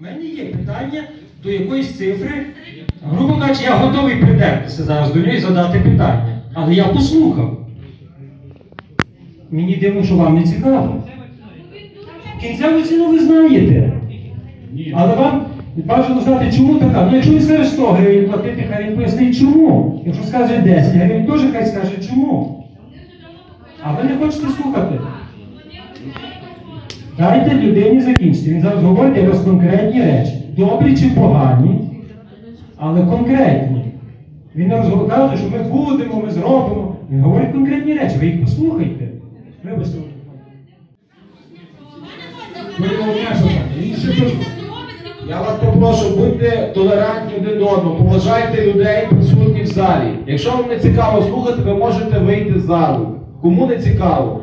У мене є питання до якоїсь цифри. Грубо кажучи, я готовий придертися зараз до нього і задати питання. Але я послухав. Мені дивно, що вам не цікаво. Кінцеву ціну ви знаєте. Але вам бажано знати, чому така. Ну, якщо він скаже 100 гривень платити, хай він пояснить чому. Якщо скаже 10 гривень, теж хай скаже чому. А ви не хочете слухати. Дайте людині закінчити. Він зараз говорить у вас конкретні речі. Добрі чи погані, але конкретні. Він не розказує, що ми будемо, ми зробимо. Він говорить конкретні речі, ви їх послухайте. Вибачте. Я вас попрошу, будьте толерантні один до одного, поважайте людей, присутніх в залі. Якщо вам не цікаво слухати, ви можете вийти з залу. Кому не цікаво?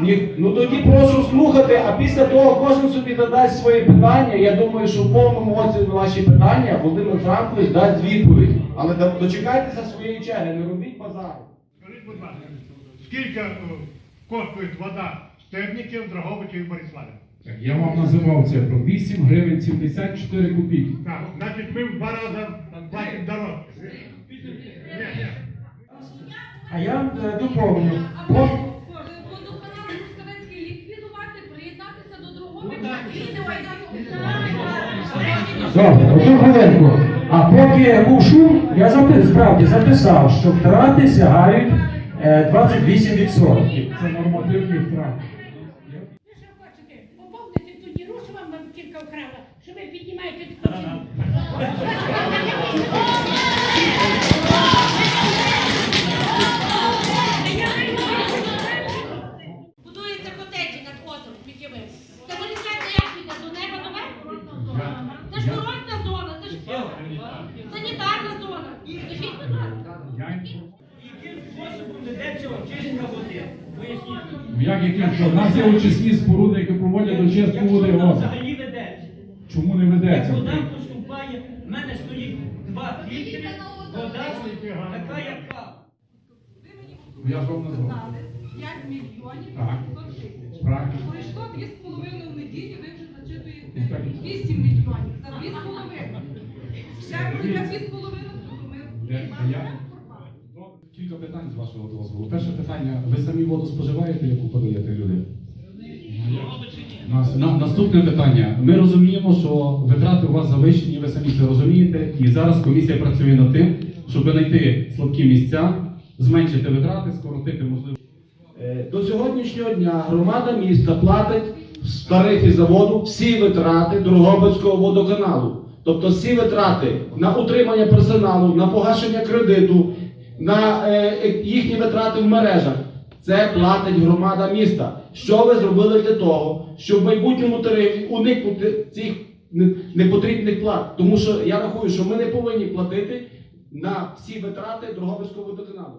Ні, ну тоді прошу слухати, а після того кожен собі задасть свої питання. Я думаю, що в повному оці на ваші питання Володимир Франкович дасть відповідь. Але дочекайтеся своєї черги, не робіть базару. Скажіть, будь ласка, скільки е, коштує вода Стебників, Драговича і Бориславі? Так, я вам називав цифру 8 гривень 74 копійки. Так, значить ми в два рази платимо ні. А я е, доповню. Одну хвилинку. А поки був шум, я запис, справді записав, що втрати сягають е, 28%. Це нормативні втрати. Ви що хочете? Поповнити ту діру, що вам банкірка вкрала, що ви піднімаєте ведеться очистка води? Як яким що? У нас є очисні споруди, які проводять очистку Якщо води. там взагалі ведеться, Чому не як ведеться? вода поступає, в мене стоїть два фільтри, вода така, яка. Я ж вам назвав. 5 мільйонів Так. 500 тисяч. Правильно. Пройшло 2,5 в неділю, ви вже Ну, зачитуєте 8 мільйонів за 2,5. Ще буде 2,5, то ми Де? А я? Кілька питань з вашого дозволу. Перше питання. Ви самі воду споживаєте, яку подаєте людям? Наступне питання. Ми розуміємо, що витрати у вас завищені, ви самі це розумієте. І зараз комісія працює над тим, щоб знайти слабкі місця, зменшити витрати, скоротити можливо. Е, До сьогоднішнього дня громада міста платить в тарифі заводу всі витрати Дрогобицького водоканалу. Тобто всі витрати на утримання персоналу, на погашення кредиту, на е, е, їхні витрати в мережах. Це платить громада міста. Що ви зробили для того, щоб в майбутньому тарифі уникнути цих не- непотрібних плат? Тому що я рахую, що ми не повинні платити на всі витрати Дрогобицького водоканалу.